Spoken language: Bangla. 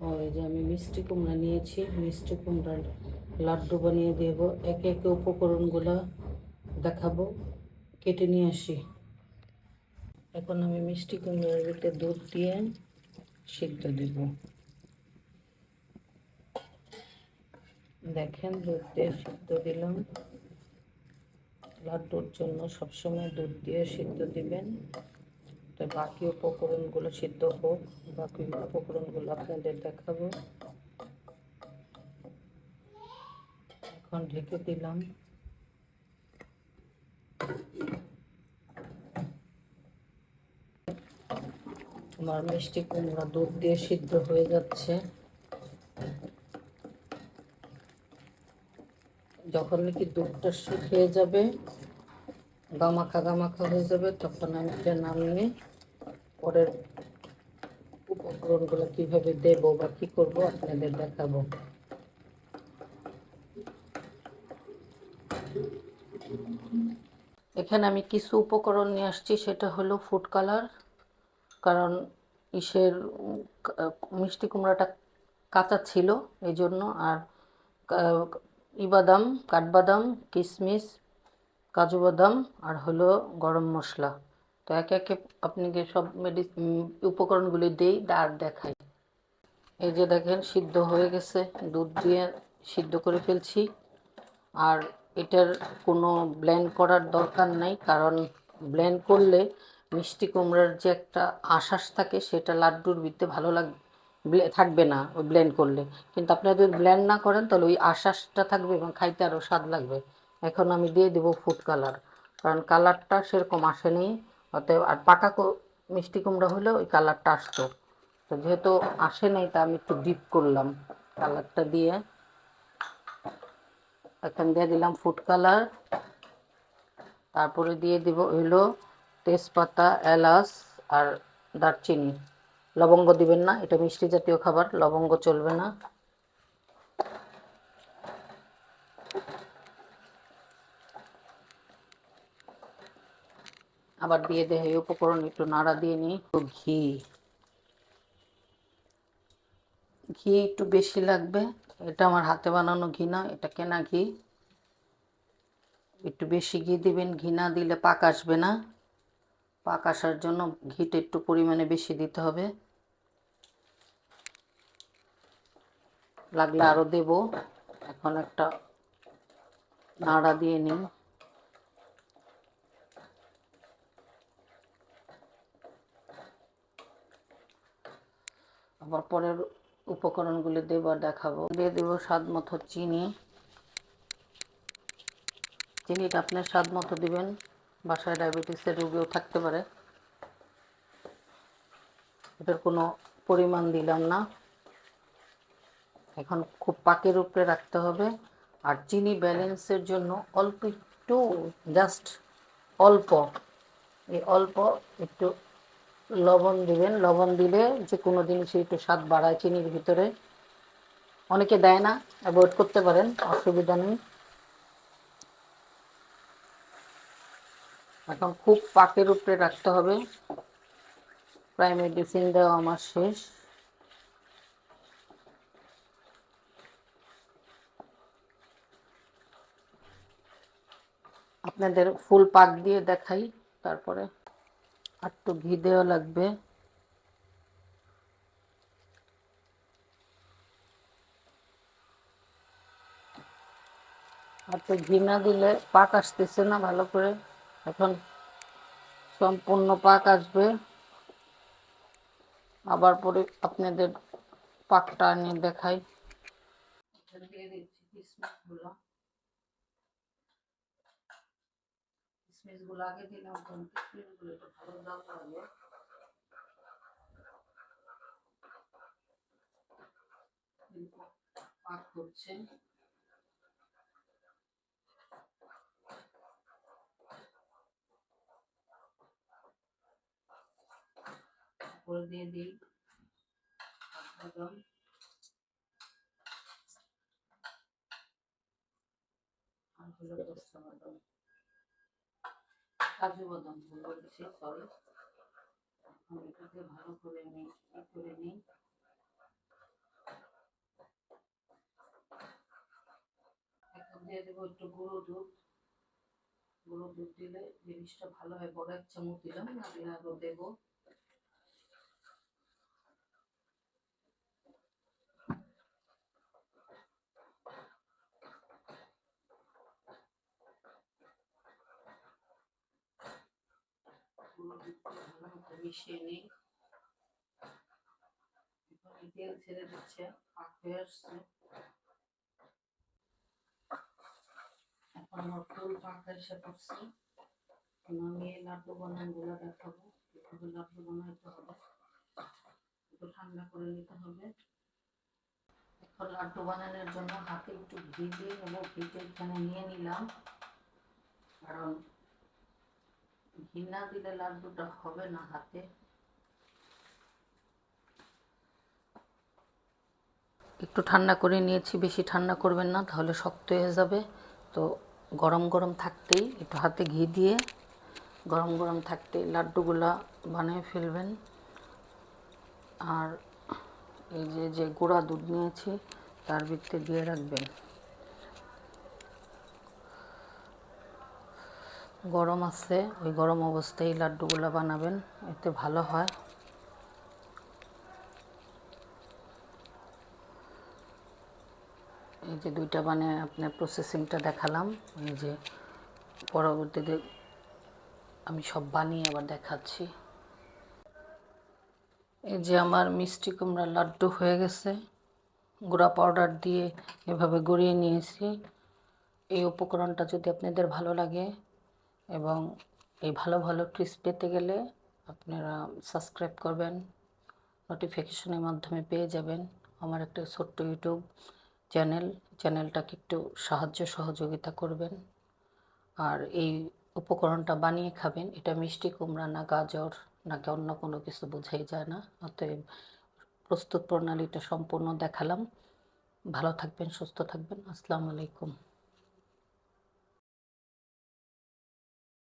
ও, এই যে আমি মিষ্টি কুমড়া নিয়েছি। মিষ্টি কুমড়ার লাড্ডু বানিয়ে দেব। একে একে উপকরণগুলো দেখাবো। কেটে নিয়ে আসি। এখন আমি মিষ্টি কুমড়ার ভিতরে দুধ দিয়ে সিদ্ধ দিব। দেখেন, দুধ দিয়ে সিদ্ধ দিলাম। লাড্ডুর জন্য সবসময় দুধ দিয়ে সিদ্ধ দিবেন। বাকি উপকরণগুলো সিদ্ধ হোক, বাকি উপকরণগুলো আপনাদের দেখাবো। এখন ঢেকে দিলাম। আমার মিষ্টি কুমড়া দুধ দিয়ে সিদ্ধ হয়ে যাচ্ছে। যখন নাকি দুধটা শুকিয়ে যাবে, গামাখা গামাখা হয়ে যাবে, তখন আমি এটা নামিয়ে পরের উপকরণগুলো কীভাবে দেব বা কি করব আপনাদের দেখাবো। এখানে আমি কিছু উপকরণ নিয়ে আসছি, সেটা হলো ফুড কালার, কারণ ইসের মিষ্টি কুমড়াটা কাঁচা ছিল এই জন্য আর ইবাদাম, কাঠবাদাম কিশমিশ কাজু বাদাম, আর হলো গরম মশলা। তো একে একে আপনাকে সব মেডিসিন উপকরণগুলি দিই আর দেখাই। এই যে দেখেন, সিদ্ধ হয়ে গেছে, দুধ দিয়ে সিদ্ধ করে ফেলছি। আর এটার কোনো ব্লেন্ড করার দরকার নাই, কারণ ব্লেন্ড করলে মিষ্টি কুমড়ার যে একটা আশ্বাস থাকে, সেটা লাড্ডুর ভিতরে ভালো লাগ থাকবে না ওই ব্লেন্ড করলে। কিন্তু আপনি যদি ব্লেন্ড না করেন, তাহলে ওই আশ্বাসটা থাকবে এবং খাইতে আরও স্বাদ লাগবে। এখন আমি দিয়ে দেবো ফুড কালার কারণ কালারটা সেরকম আসেনি অতএব আর পাকা মিষ্টি কুমড়া হলে ওই কালারটা আসতো। তো যেহেতু আসে নাই, তা আমি একটু ডিপ করলাম। কালারটা দিয়ে এখন দিয়ে দিলাম ফুড কালার তারপরে দিয়ে দিব হইল তেজপাতা, এলাচ আর দারচিনি। লবঙ্গ দিবেন না, এটা মিষ্টি জাতীয় খাবার, লবঙ্গ চলবে না। আবার দিয়ে দেয় এই উপকরণ একটু নাড়া দিয়ে নিই। একটু ঘি। ঘি একটু বেশি লাগবে। এটা আমার হাতে বানানো ঘি না এটা কেনা ঘি। একটু বেশি ঘি দিবেন ঘি না দিলে পাক আসবে না। পাক আসার জন্য ঘিটা একটু পরিমাণে বেশি দিতে হবে। লাগলে আরও দেব। এখন একটা নাড়া দিয়ে নিই। আবার পরের উপকরণগুলি দেব আর দেখাবো। দিয়ে দেবো স্বাদ মতো চিনি। চিনিটা আপনার স্বাদ মতো দিবেন। বাসায় ডায়াবেটিসের রোগীও থাকতে পারে। এটার কোনো পরিমাণ দিলাম না। এখন খুব পাকের উপরে রাখতে হবে। আর চিনি ব্যালেন্সের জন্য অল্প একটু জাস্ট অল্প, এই অল্প একটু লবণ দিবেন, লবণ দিলে যে কোনো জিনিসে একটু স্বাদ বাড়ায় চিনির ভিতরে। অনেকে দেয় না, অ্যাভয়েড করতে পারেন, অসুবিধা নেই। এখন খুব পাকের উপরে রাখতে হবে। প্রায় মেডিসিন দেওয়া আমার শেষ। আপনাদের ফুল পাক দিয়ে দেখাই তারপরে। একটু ঘি দেওয়া লাগবে। আর তো ঘি না দিলে পাক আসতেছে না ভালো করে। এখন সম্পূর্ণ পাক আসবে। আবার পরে আপনাদের পাকটা নিয়ে দেখাই। দিয়ে দিচ্ছি কিশমিশগুলো আগে দিলাম ভালো দাম লাগবে পাক করছে। করে দিয়ে দিই। আর হলো পেস্তা বাদাম কাজু বাদাম ভুল বলছি সরি এটাকে ভালো করে মিক্সি করে নিই? এখন দিয়ে দেবো একটু গুঁড়ো দুধ। গুঁড়ো দুধ দিলে জিনিসটা ভালো হয়, বড় এক চামচ দিলাম আমি আরও দেবো। দুধটা মিশিয়ে নিই। তেল ছেড়ে দিচ্ছে, পাক হয়ে আসছে। এখন আমার ফুল পাকা এসে পড়ছে। আমি এই লাড্ডু বানানগুলো দেখাবো এভাবে লাড্ডু বানাইতে হবে। একটু ঠান্ডা করে নিতে হবে। এখন লাড্ডু বানানোর জন্য হাতে একটু ঘি দিয়ে নেব। ঘিটা এখানে নিয়ে নিলাম। কারণ ঘি না দিলে লাড্ডুটা হবে না হাতে? একটু ঠান্ডা করে নিয়েছি, বেশি ঠান্ডা করবেন না, তাহলে শক্ত হয়ে যাবে। তো গরম গরম থাকতেই একটু হাতে ঘি দিয়ে গরম গরম থাকতেই লাড্ডুগুলা বানিয়ে ফেলবেন। আর এই যে যে গুঁড়া দুধ নিয়েছি, তার ভিতরে দিয়ে রাখবেন। গরম আছে, ওই গরম অবস্থায় লাড্ডুগুলো বানাবেন, এতে ভালো হয়। এই যে দুইটা বানিয়ে আপনার প্রসেসিংটা দেখালাম, এই যে পরবর্তীতে আমি সব বানিয়ে আবার দেখাচ্ছি। এই যে আমার মিষ্টি কুমড়া লাড্ডু হয়ে গেছে, গুঁড়া পাউডার দিয়ে এভাবে গড়িয়ে নিয়েছি। এই উপকরণটা যদি আপনাদের ভালো লাগে এবং এই ভালো ভালো টিপস পেতে গেলে আপনারা সাবস্ক্রাইব করবেন নোটিফিকেশনের মাধ্যমে পেয়ে যাবেন আমার একটা ছোট্ট ইউটিউব চ্যানেল চ্যানেলটাকে একটু সাহায্য সহযোগিতা করবেন। আর এই উপকরণটা বানিয়ে খাবেন, এটা মিষ্টি কুমড়া না গাজর, নাকি অন্য কোনো কিছু বোঝাই যায় না, অতএব প্রস্তুত প্রণালীটা সম্পূর্ণ দেখালাম। ভালো থাকবেন, সুস্থ থাকবেন, আসসালামু আলাইকুম।